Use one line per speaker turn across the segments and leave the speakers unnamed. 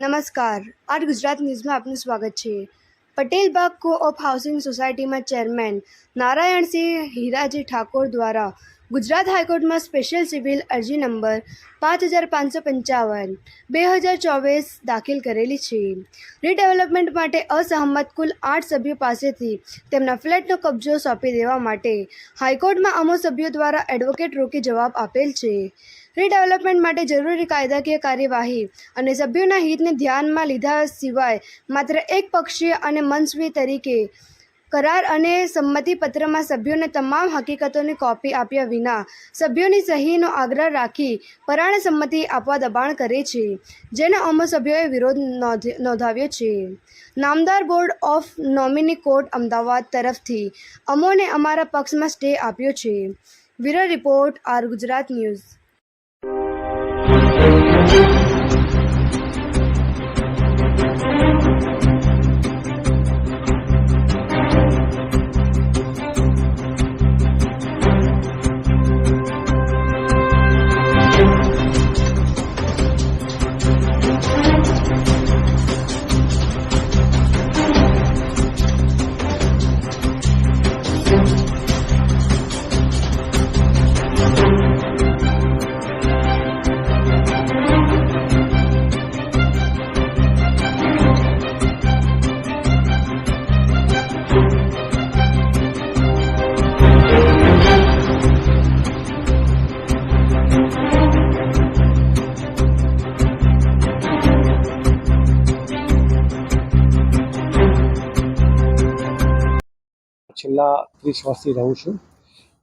નમસ્કાર. આર ગુજરાત ન્યૂઝમાં આપનું સ્વાગત છે. Patel Bagh co op housing સોસાયટીમાં ચેરમેન નારાયણસિંહ હીરાજી ઠાકોર દ્વારા ગુજરાત હાઈકોર્ટમાં સ્પેશિયલ સિવિલ અરજી નંબર પાંચ હજાર પાંચસો પંચાવન, બે હજાર ચોવીસ દાખલ કરેલી છે. રીડેવલપમેન્ટ માટે અસહમત કુલ આઠ સભ્યો પાસેથી તેમના ફ્લેટનો કબજો સોંપી દેવા માટે હાઈકોર્ટમાં અમો સભ્યો દ્વારા એડવોકેટ રોકી જવાબ આપેલ છે. રીડેવલપમેન્ટ માટે જરૂરી કાયદાકીય કાર્યવાહી અને સભ્યોના હિતને ધ્યાનમાં લીધા સિવાય માત્ર એક પક્ષીય અને મનસ્વી તરીકે કરાર અને સંમતિપત્રમાં સભ્યોને તમામ હકીકતોની કોપી આપ્યા વિના સભ્યોની સહીનો આગ્રહ રાખી પરાણે સંમતિ આપવા દબાણ કરે છે, જેનો અમો સભ્યોએ વિરોધ નોંધ, નોંધાવ્યો છે. નામદાર board of nominee court Ahmedabad તરફથી અમોને અમારા પક્ષમાં સ્ટે આપ્યો છે. Bureau report R Gujarat news.
છેલ્લા ત્રીસ વર્ષથી રહું છું.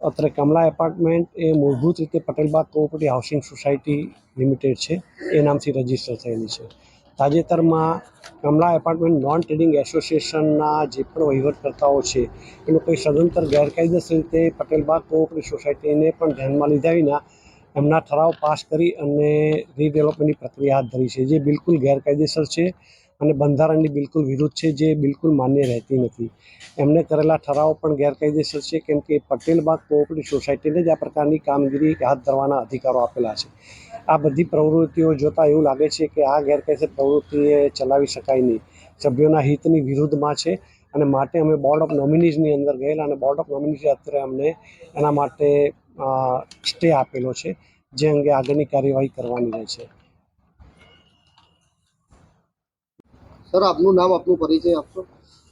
અત્રે કમલા એપાર્ટમેન્ટ એ મૂળભૂત રીતે Patelbagh cooperative housing society limited છે. એ નામથી રજિસ્ટર થયેલી છે. તાજેતરમાં કમલા એપાર્ટમેન્ટ નોન ટ્રેડિંગ એસોસિએશનના જે પણ વહીવટકર્તાઓ છે એ લોકોએ સદંતર ગેરકાયદેસર રીતે પટેલબાગ કોઓપરેટિવ સોસાયટીને પણ ધ્યાનમાં લીધા વિના એમના ઠરાવ પાસ કરી અને રીડેવલપમેન્ટની પ્રક્રિયા હાથ ધરી છે, જે બિલકુલ ગેરકાયદેસર છે. અને બંધારણની બિલકુલ વિરુદ્ધ છે જે બિલકુલ માન્ય રહેતી નથી. એમને કરેલા ઠરાવો પણ ગેરકાયદેસર છે, કેમ કે પટેલ બાગ કોઓપરેટિવ સોસાયટીને જ આ પ્રકારની કામગીરી હાથ ધરવાના અધિકારો આપેલા છે. આ બધી પ્રવૃત્તિઓ જોતાં એવું લાગે છે કે આ ગેરકાયદેસર પ્રવૃત્તિએ ચલાવી શકાય નહીં. સભ્યોના હિતની વિરુદ્ધમાં છે અને માટે અમે બોર્ડ ઓફ નોમિનીઝની અંદર ગયેલા અને બોર્ડ ઓફ નોમિનીઝે અત્યારે અમને એના માટે સ્ટે આપેલો છે, જે અંગે આગળની કાર્યવાહી કરવાની રહે
સર, આપનું નામ, આપનું પરિચય આપશો?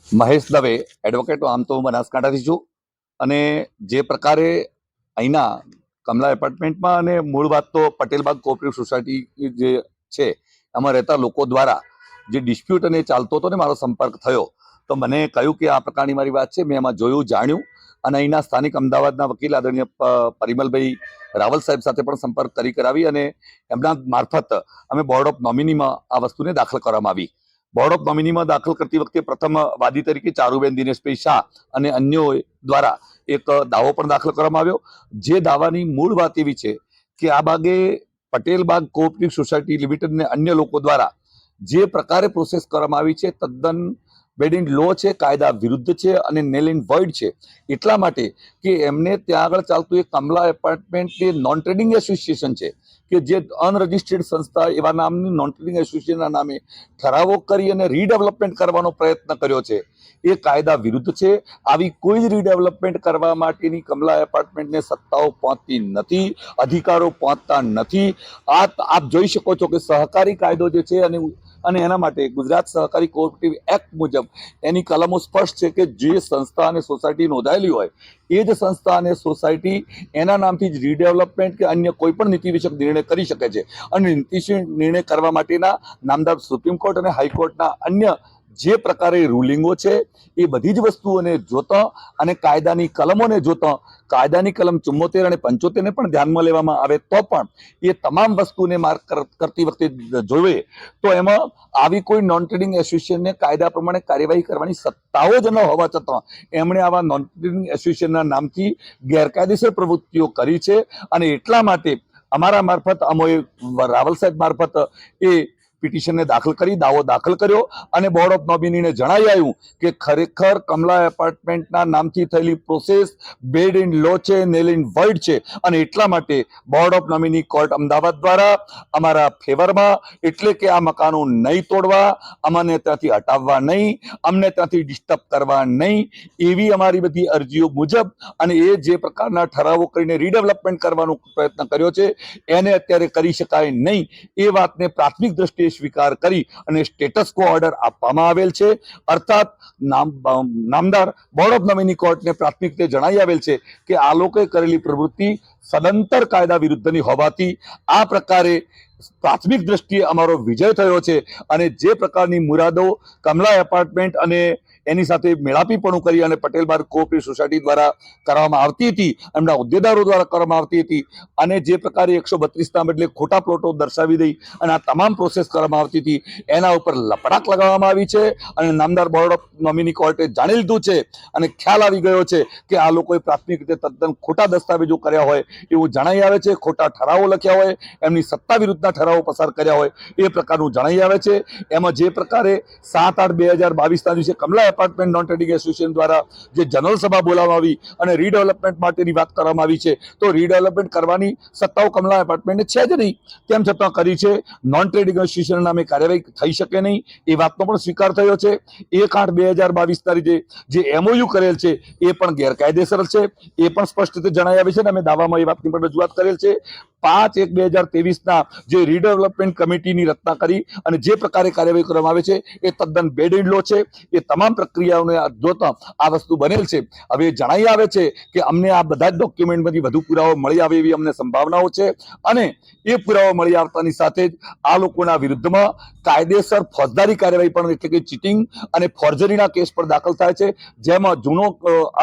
મહેશ દવે એડવોકેટ આમ તો હું બનાસકાંઠાથી છું. અને જે પ્રકારે અહીંના કમલા એપાર્ટમેન્ટમાં અને મૂળ વાત તો પટેલબાગ કોઓપરેટિવ સોસાયટી જે છે, એમાં રહેતા લોકો દ્વારા જે ડિસ્પ્યુટ અને ચાલતો હતો ને મારો સંપર્ક થયો, તો મને કહ્યું કે આ પ્રકારની મારી વાત છે, મેં એમાં જોયું, જાણ્યું. અને અહીંના સ્થાનિક અમદાવાદના વકીલ આદરણીય પરિમલભાઈ રાવલ સાહેબ સાથે પણ સંપર્ક કરી કરાવી અને એમના મારફત અમે બોર્ડ ઓફ નોમિનીમાં આ વસ્તુને દાખલ કરવામાં આવી. બોર્ડ ઓફ નોમિનીમાં દાખલ કરતી વખતે પ્રથમ વાદી તરીકે ચારુબેન દિનેશભાઈ શાહ અને અન્યો દ્વારા એક દાવો પણ દાખલ કરવામાં આવ્યો. જે દાવાની મૂળ વાત એવી છે કે આ બાગે Patel Bagh cooperative society limited ને અન્ય લોકો દ્વારા જે પ્રકારે પ્રોસેસ કરવામાં આવી છે, તદ્દન બેડ ઇન લો છે, કાયદા વિરુદ્ધ છે અને નેલ ઇન વોઇડ છે. એટલા માટે કે એમને ત્યાં આગળ ચાલતું એક કમલા એપાર્ટમેન્ટ એ નોન ટ્રેડિંગ એસોસિએશન છે. કે જે અનરજિસ્ટર્ડ સંસ્થા એવા નામની નોન ટ્રેડિંગ એસોસિએશનના નામે ઠરાવો કરી અને રીડેવલપમેન્ટ કરવાનો પ્રયત્ન કર્યો છે. એ કાયદા વિરુદ્ધ છે. આવી કોઈ જ રીડેવલપમેન્ટ કરવા માટેની કમલા એપાર્ટમેન્ટને સત્તાઓ પહોંચતી નથી, અધિકારો પહોંચતા નથી. આ આપ જોઈ શકો છો કે સહકારી કાયદો જે છે અને અને એના માટે ગુજરાત સહકારી કોઓપરેટિવ એક્ટ મુજબ એની કલમો સ્પષ્ટ છે કે જે સંસ્થા અને સોસાયટી નોંધાયેલી હોય, એ જ સંસ્થા અને સોસાયટી એના નામથી જ રીડેવલપમેન્ટ કે અન્ય કોઈ પણ નીતિ વિષયક નિર્ણય કરી શકે છે. અને નીતિશીલ નિર્ણય કરવા માટેના નામદાર સુપ્રીમ કોર્ટ અને હાઈકોર્ટના અન્ય જે પ્રકારે રૂલિંગો છે, એ બધી જ વસ્તુઓને જોતા અને કાયદાની કલમોને જોતા, કાયદાની કલમ ચુમ્મોતેર અને પંચોતેરને પણ ધ્યાનમાં લેવામાં આવે તો પણ એ તમામ વસ્તુને માર્ક કરતી વખતે જોઈએ તો એમાં આવી કોઈ નોન ટ્રેડિંગ એસોસિએશનને કાયદા પ્રમાણે કાર્યવાહી કરવાની સત્તાઓ જ ન હોવા છતાં એમણે આવા નોન ટ્રેડિંગ એસોસિએશનના નામથી ગેરકાયદેસર પ્રવૃત્તિઓ કરી છે અને એટલા માટે અમારા મારફત, અમોએ રાવલ સાહેબ મારફત એ પિટિશનને દાખલ કરી, દાવો દાખલ કર્યો અને બોર્ડ ઓફ નોમિનીને જણાવી આવ્યું કે ખરેખર કમલા એપાર્ટમેન્ટના નામથી થયેલી પ્રોસેસ બેડ ઇન લો છે નેલ ઇન વર્ડ છે અને એટલા માટે board of nominee court Ahmedabad દ્વારા અમારા ફેવરમાં એટલે કે આ મકાનો નહીં તોડવા, અમને ત્યાંથી હટાવવા નહીં, અમને ત્યાંથી ડિસ્ટર્બ કરવા નહીં, એવી અમારી બધી અરજીઓ મુજબ અને એ જે પ્રકારના ઠરાવો કરીને રીડેવલપમેન્ટ કરવાનો પ્રયત્ન કર્યો છે, એને અત્યારે કરી શકાય નહીં, એ વાતને પ્રાથમિક દ્રષ્ટિએ સ્વીકાર કરી અને સ્ટેટસ કો ઓર્ડર આપવામાં આવેલ છે. અર્થાત નામ નામદાર બોર્ડ ઓફ નોમિની કોર્ટને પ્રાથમિક રીતે જણાવી આવેલ છે કે આ લોકોએ કરેલી પ્રવૃત્તિ સદંતર કાયદા વિરુદ્ધની હોવાથી આ પ્રકારે પ્રાથમિક દ્રષ્ટિએ અમારો વિજય થયો છે અને જે પ્રકારની મુરાદો, કમલા એપાર્ટમેન્ટ અને એની સાથે મેળાપીપણું કરી અને પટેલ બાર કોઓપરેટિવ સોસાયટી દ્વારા કરવામાં આવતી હતી, એમના હોદ્દેદારો દ્વારા કરવામાં આવતી હતી અને જે પ્રકારે એકસો બત્રીસના બદલે ખોટા પ્લોટો દર્શાવી દઈ અને આ તમામ પ્રોસેસ કરવામાં આવતી હતી, એના ઉપર લપડાક લગાવવામાં આવી છે અને નામદાર બોર્ડ ઓફ નોમિની કોર્ટે જાણી લીધું છે અને ખ્યાલ આવી ગયો છે કે આ લોકોએ પ્રાથમિક રીતે તદ્દન ખોટા દસ્તાવેજો કર્યા હોય એવું જણાઈ આવે છે, ખોટા ઠરાવો લખ્યા હોય, એમની સત્તા વિરુદ્ધના ઠરાવો પસાર કર્યા હોય એ પ્રકારનું જણાઈ આવે છે. એમાં જે પ્રકારે સાત આઠ બે હજાર બાવીસના દિવસે Kamala apartment non trading association દ્વારા જે જનરલ સભા બોલાવવામાં આવી અને રીડેવલપમેન્ટ માટેની વાત કરવામાં આવી છે, તો રીડેવલપમેન્ટ કરવાની સત્તાઓ કમલા એપાર્ટમેન્ટને છે જ નહીં. તેમ છતાં કરી છે? નોન ટ્રેડિંગ એસોસિએશન નામે કાર્યવાહી થઈ શકે નહીં. એ વાતનો પણ સ્વીકાર થયો છે. એક આઠ બે હજાર બાવીસ તારીખે જે એમઓયુ કરેલ છે, એ પણ ગેરકાયદેસર છે. એ પણ સ્પષ્ટ રીતે જણાવી આવી છે અને અમે દાવામાં એ વાતની પણ રજૂઆત કરેલ છે. પાંચ એક બે હજાર તેવીસના જે રીડેવલપમેન્ટ કમિટીની રચના કરી અને જે પ્રકારે કાર્યવાહી કરવામાં આવે છે, એ તદ્દન બેડ લો છે. એ તમામ પ્રક્રિયાઓને જોતા આ વસ્તુ બનેલ છે. હવે જણાઈ આવે છે કે અમને આ બધા જ ડોક્યુમેન્ટમાંથી વધુ પુરાવો મળી આવે એવી અમને સંભાવનાઓ છે અને એ પુરાવો મળી આવતાની સાથે જ આ લોકોના વિરુદ્ધમાં કાયદેસર ફોજદારી કાર્યવાહી પણ એટલે કે ચીટિંગ અને ફોર્જરીના કેસ પણ દાખલ થાય છે. જેમાં જૂનો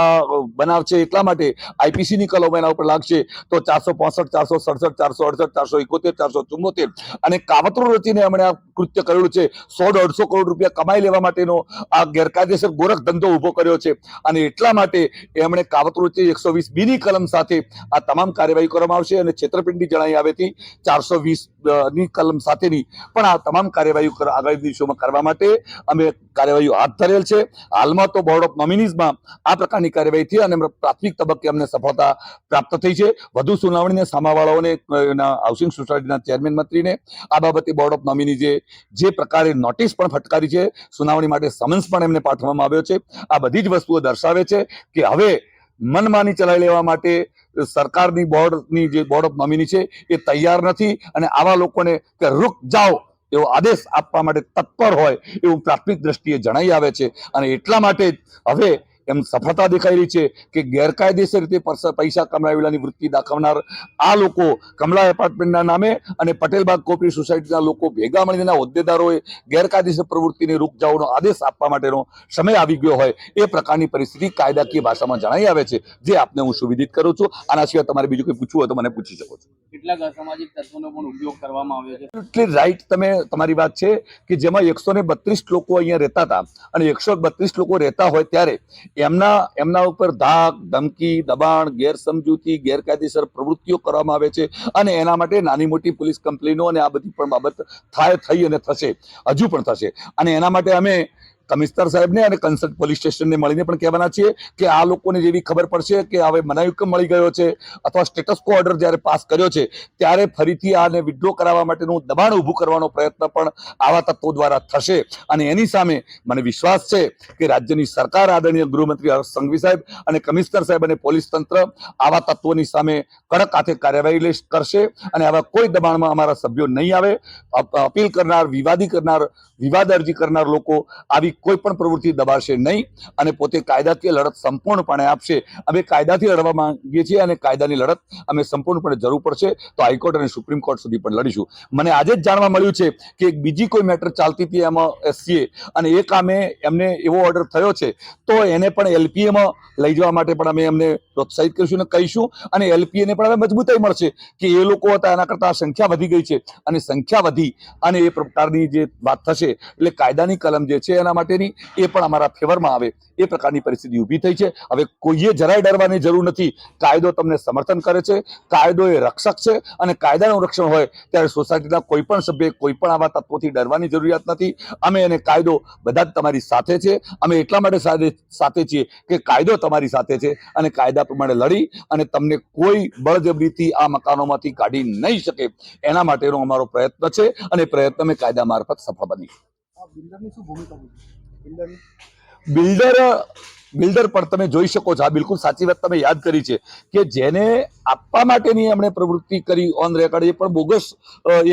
આ બનાવ છે એટલા માટે આઈપીસીની કલમ એના ઉપર લાગશે તો ચારસો પાસઠ, ચારસો સડસઠ, ચારસો અડસઠ, ચારસો એકોતેર, ચારસો ચુમ્મોતેર અને કાવતરો રચીને એમણે આ કૃત્ય કરેલું છે. સો દોઢસો કરોડ રૂપિયા કમાઈ લેવા માટેનો આ ગેરકાયદેસર ગોરખ ધંધો ઊભો કર્યો છે. અને એટલા માટે એમણે કાવતરું એકસો વીસ બીની કલમ સાથે આ તમામ કાર્યવાહી કરવામાં આવશે અને છેતરપિંડી જણાઈ આવેથી ચારસો વીસની કલમ સાથેની પણ આ તમામ કાર્યવાહી કર- આગામી દિવસોમાં કરવા માટે અમે કાર્યવાહીઓ હાથ ધરેલ છે. હાલમાં તો બોર્ડ ઓફ નોમિનીઝમાં આ પ્રકારની કાર્યવાહી થઈ અને પ્રાથમિક તબક્કે અમને સફળતા પ્રાપ્ત થઈ છે. વધુ સુનાવણીને સામાવાળાઓને હાઉસિંગ સોસાયટીના ચેરમેન મંત્રીને આ બાબતે બોર્ડ ઓફ નોમિની જે પ્રકારે નોટિસ પણ ફટકારી છે, સુનાવણી માટે સમન્સ પણ એમને પાઠવવામાં આવ્યો છે. આ બધી જ વસ્તુઓ દર્શાવે છે કે હવે મનમાની ચલાવી લેવા માટે સરકારની બોર્ડની જે બોર્ડ ઓફ નોમિની છે એ તૈયાર નથી અને આવા લોકોને કે રૂક જાઓ એવો આદેશ આપવા માટે તત્પર હોય એવું પ્રાથમિક દ્રષ્ટિએ જણાઈ આવે છે. અને એટલા માટે હવે એમ સફળતા દેખાઈ રહી છે કે ગેરકાયદેસર રીતે પૈસા કમાવેલાની વૃત્તિ દાખવનાર આ લોકો કમલા એપાર્ટમેન્ટના નામે અને પટેલબાગ કોપરેટિવ સોસાયટીના લોકો ભેગા મળીને હોદ્દેદારોએ ગેરકાયદેસર પ્રવૃત્તિને જવાનો આદેશ આપવા માટેનો સમય આવી ગયો હોય એ પ્રકારની પરિસ્થિતિ કાયદાકીય ભાષામાં જણાઈ આવે છે જે આપને હું સુવિધિત કરું છું. આના સિવાય તમારે બીજું કંઈ પૂછવું હોય તો મને પૂછી શકો છો.
કેટલાક અસામાજિક તત્વોનો પણ ઉપયોગ કરવામાં આવ્યો છે?
એટલી રાઈટ તમે તમારી વાત છે કે જેમાં એકસો ને બત્રીસ લોકો અહીંયા રહેતા હતા અને એકસો બત્રીસ લોકો રહેતા હોય ત્યારે એમના એમના ઉપર ધાક, ધમકી, દબાણ, ગેરસમજૂતી, ગેરકાયદેસર પ્રવૃત્તિઓ કરવામાં આવે છે અને એના માટે નાની મોટી પોલીસ કમ્પ્લેનો અને આ બધી પણ બાબત થાય, થઈ અને થશે, હજુ પણ થશે. અને એના માટે અમે કમિશનર સાહેબને અને કન્સર્ટ પોલીસ સ્ટેશનને મળીને પણ કહેવાના છીએ કે આ લોકોને જેવી ખબર પડશે કે હવે મનાઈ હુકમ મળી ગયો છે અથવા સ્ટેટસ કો ઓર્ડર જ્યારે પાસ કર્યો છે, ત્યારે ફરીથી આને વિડ્રો કરાવવા માટેનું દબાણ ઊભું કરવાનો પ્રયત્ન પણ આવા તત્વો દ્વારા થશે. અને એની સામે મને વિશ્વાસ છે કે રાજ્યની સરકાર, આદરણીય ગૃહમંત્રી હર્ષ સંઘવી સાહેબ અને કમિશનર સાહેબ અને પોલીસ તંત્ર આવા તત્વોની સામે કડક હાથે કાર્યવાહી કરશે અને આવા કોઈ દબાણમાં અમારા સભ્યો નહીં આવે. અપ- અપીલ કરનાર, વિવાદી કરનાર, વિવાદ અરજી કરનાર લોકો આવી કોઈ પણ પ્રવૃત્તિ દબાશે નહીં અને પોતે કાયદાકીય લડત સંપૂર્ણપણે આપશે. અમે કાયદાથી લડવા માંગીએ છીએ અને કાયદાની લડત અમે સંપૂર્ણપણે જરૂર પડશે તો હાઈકોર્ટ અને સુપ્રીમ કોર્ટ સુધી પણ લડીશું. મને આજે જ જાણવા મળ્યું છે કે એક બીજી કોઈ મેટર ચાલતી હતી એમાં એસસીએ અને એ કામે એમને એવો ઓર્ડર થયો છે. તો એને પણ એલપીએમાં લઈ જવા માટે પણ અમે એમને પ્રોત્સાહિત કરીશું અને કહીશું અને એલપીએને પણ હવે મજબૂતાઈ મળશે કે એ લોકો હતા એના કરતાં સંખ્યા વધી ગઈ છે. અને સંખ્યા વધી અને એ પ્રકારની જે વાત થશે એટલે કાયદાની કલમ જે છે એના માટે માટેની એ પણ અમારા ફેવરમાં આવે એ પ્રકારની પરિસ્થિતિ ઊભી થઈ છે. હવે કોઈએ જરાય ડરવાની જરૂર નથી. કાયદો તમને સમર્થન કરે છે. કાયદો એ રક્ષક છે અને કાયદાનું રક્ષણ હોય ત્યારે સોસાયટીના કોઈ પણ સભ્ય કોઈ પણ આવા તત્વોથી ડરવાની જરૂરિયાત નથી. અમે અને કાયદો બધા જ તમારી સાથે છે. અમે એટલા માટે સાથે સાથે છીએ કે કાયદો તમારી સાથે છે અને કાયદા પ્રમાણે લડી અને તમને કોઈ બળજબરીથી આ મકાનોમાંથી કાઢી નહીં શકે. એના માટેનો અમારો પ્રયત્ન છે અને પ્રયત્ન અમે કાયદા મારફત સફળ બની.
બિલ્ડરની શું ભૂમિકા છે? બિલ્ડરની?
બિલ્ડર બિલ્ડર પણ તમે જોઈ શકો છો, આ બિલકુલ સાચી વાત તમે યાદ કરી છે કે જેને આપવા માટેની એમણે પ્રવૃત્તિ કરી ઓન રેકોર્ડ એ પણ બોગસ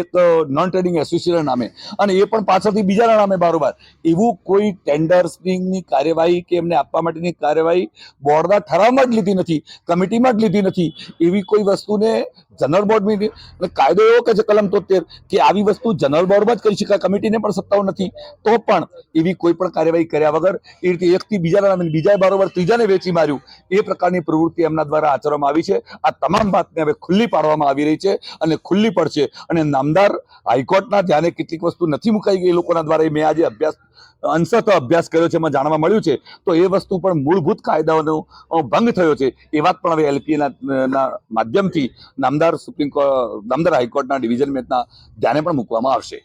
એક નોન ટ્રેડિંગ એસોસિએશન નામે. અને એ પણ પાછળથી બીજાના નામે બારોબાર. એવું કોઈ ટેન્ડર્સની કાર્યવાહી કે એમને આપવા માટેની કાર્યવાહી બોર્ડના ઠરાવમાં જ લીધી નથી કમિટીમાં જ લીધી નથી. એવી કોઈ વસ્તુને જનરલ બોર્ડ કાયદો એવો કે છે કલમ તોતેર કે આવી વસ્તુ જનરલ બોર્ડમાં જ કરી શકાય, કમિટીને પણ સત્તાઓ નથી. તો પણ એવી કોઈ પણ કાર્યવાહી કર્યા વગર એ રીતે એકથી બીજાના નામે બીજાએ બરોબર ત્રીજાને વેચી માર્યું, એ પ્રકારની પ્રવૃત્તિ એમના દ્વારા આચરવામાં આવી છે. આ તમામ વાતને હવે ખુલ્લી પાડવામાં આવી રહી છે અને ખુલ્લી પડશે. અને નામદાર હાઈકોર્ટના ધ્યાને કેટલીક વસ્તુ નથી મુકાઈ ગઈ એ લોકોના દ્વારા મેં આજે અભ્યાસ અંશત અભ્યાસ કર્યો છે, એમાં જાણવા મળ્યું છે. તો એ વસ્તુ પણ મૂળભૂત કાયદાઓનો ભંગ થયો છે. એ વાત પણ હવે એલપીએના માધ્યમથી નામદાર સુપ્રીમ કોર્ટ નામદાર હાઈકોર્ટના ડિવિઝન બેન્ચના ધ્યાને પણ મૂકવામાં આવશે.